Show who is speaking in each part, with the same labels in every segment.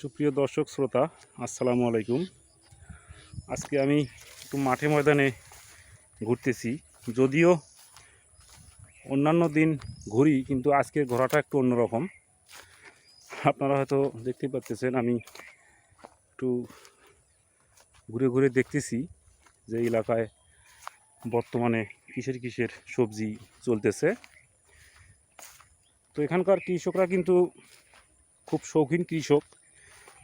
Speaker 1: সুপ্রিয় দর্শক, শ্রোতা, আসসালামু আলাইকুম। আজকে আমি একটু মাঠে ময়দানে ঘুরতেছি। যদিও অন্যান্য দিন ঘুরি, কিন্তু আজকে ঘোরাটা একটু অন্যরকম। আপনারা হয়তো দেখতে পাচ্ছেন, আমি একটু ঘুরে ঘুরে দেখতেছি যে এলাকায় বর্তমানে কিসের কিসের সবজি চলতেছে। তো এখানকার কৃষকরা কিন্তু খুব শৌখিন কৃষক।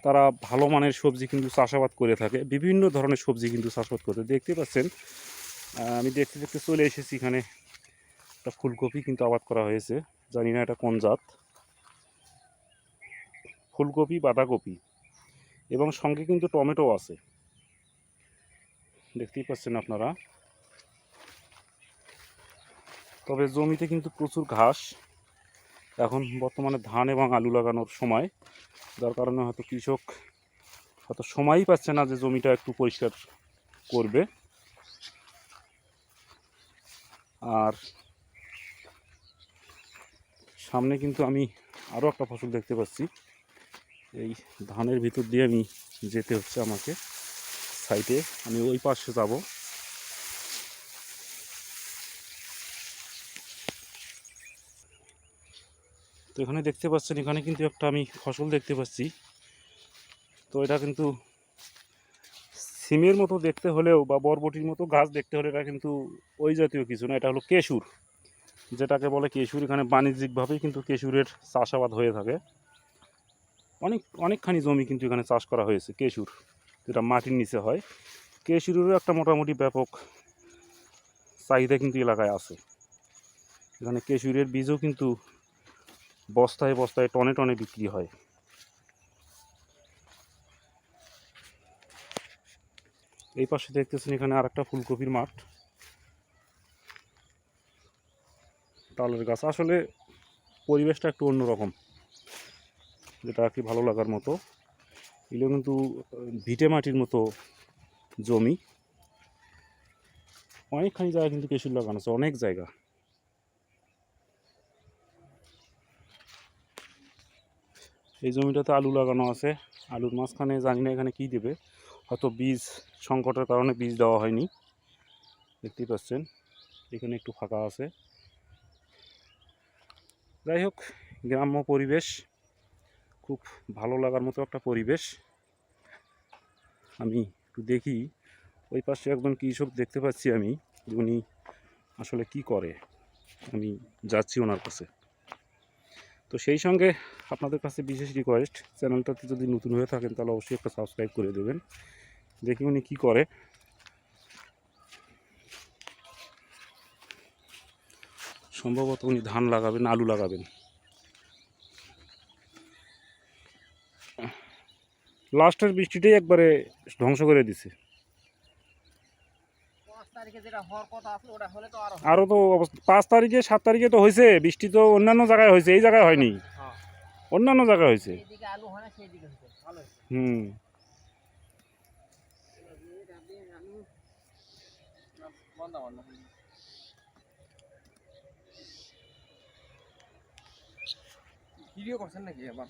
Speaker 1: তারা ভালো মানের সবজি কিন্তু চাষাবাদ করে থাকে, বিভিন্ন ধরনের সবজি কিন্তু চাষাবাদ করতে দেখতে পাচ্ছেন আমি দেখতে দেখতে চলে এসেছি এখানে। একটা ফুলকপি কিন্তু আবাদ করা হয়েছে, জানি না এটা কোন জাত। ফুলকপি, বাঁধাকপি এবং সঙ্গে কিন্তু টমেটো আছে। দেখতেই পাচ্ছেন আপনারা। তবে জমিতে কিন্তু প্রচুর ঘাস। এখন বর্তমানে ধান এবং আলু লাগানোর সময়। যার কারণে হয়তো কৃষক হয়তো সময়ই পাচ্ছে না যে জমিটা একটু পরিষ্কার করবে। আর সামনে কিন্তু আমি আরও একটা ফসল দেখতে পাচ্ছি। এই ধানের ভিতর দিয়ে আমি যেতে হচ্ছে আমাকে। সাইডে আমি ওই পাশে যাব। তো এখানে দেখতে পাচ্ছেন, এখানে কিন্তু একটা আমি ফসল দেখতে পাচ্ছি। তো এটা কিন্তু সিমের মতো দেখতে হলেও বা বরবটির মতো গাছ দেখতে হলে এটা কিন্তু ওই জাতীয় কিছু না, এটা হলো কেশুর। যেটাকে বলে কেশুর, এখানে বাণিজ্যিকভাবেই কিন্তু কেশুরের চাষাবাদ হয়ে থাকে। অনেক, অনেকখানি জমি কিন্তু এখানে চাষ করা হয়েছে, কেশুর, যেটা মাটির নিচে হয়। কেশুরেরও একটা মোটামুটি ব্যাপক চাহিদা কিন্তু এলাকায় আছে। এখানে কেশুরের বীজও কিন্তু বস্তায় বস্তায় টনে টনে বিক্রি হয়। এই পাশে দেখতেছেন এখানে আরেকটা ফুলকপির মাঠ। তালের গাছ। আসলে পরিবেশটা একটু অন্যরকম, যেটা আর কি ভালো লাগার মতো। এগুলো কিন্তু ভিটে মাটির মতো জমি। অনেকখানি জায়গা কিন্তু কেশুর লাগানো আছে, অনেক জায়গা। এই জমিটাতে আলু লাগানো আছে। আলুর মাঝখানে জানি না এখানে কী দেবে। হয়তো বীজ সংকটের কারণে বীজ দেওয়া হয়নি। দেখতেই পাচ্ছেন, এখানে একটু ফাঁকা আছে। যাই হোক, গ্রাম্য পরিবেশ, খুব ভালো লাগার মতো একটা পরিবেশ। আমি একটু দেখি, ওই পাশে একজন কৃষক দেখতে পাচ্ছি আমি উনি আসলে কি করে। আমি যাচ্ছি ওনার কাছে। তো সেই সঙ্গে আপনাদের কাছে বিশেষ রিকোয়েস্ট চ্যানেলটাতে যদি নতুন হয়ে থাকেন, তাহলে অবশ্যই একটা সাবস্ক্রাইব করে দেবেন। দেখি উনি কী করে। সম্ভবত উনি ধান লাগাবেন, আলু লাগাবেন। লাস্টের বৃষ্টিটাই একবারে ধ্বংস করে দিছে
Speaker 2: পাঁচ তারিখে যেটা হওয়ার কথা আসলো ওটা হলে তো আরও
Speaker 1: আরও তো পাঁচ তারিখে সাত তারিখে তো হয়েছে বৃষ্টি তো অন্যান্য জায়গায় হয়েছে এই জায়গায় হয়নি।
Speaker 2: হ্যাঁ।
Speaker 1: অন্যান্য জায়গায় হয়েছে।
Speaker 2: হয়
Speaker 1: হুম।
Speaker 2: ভিডিও করছেন নাকি আবার?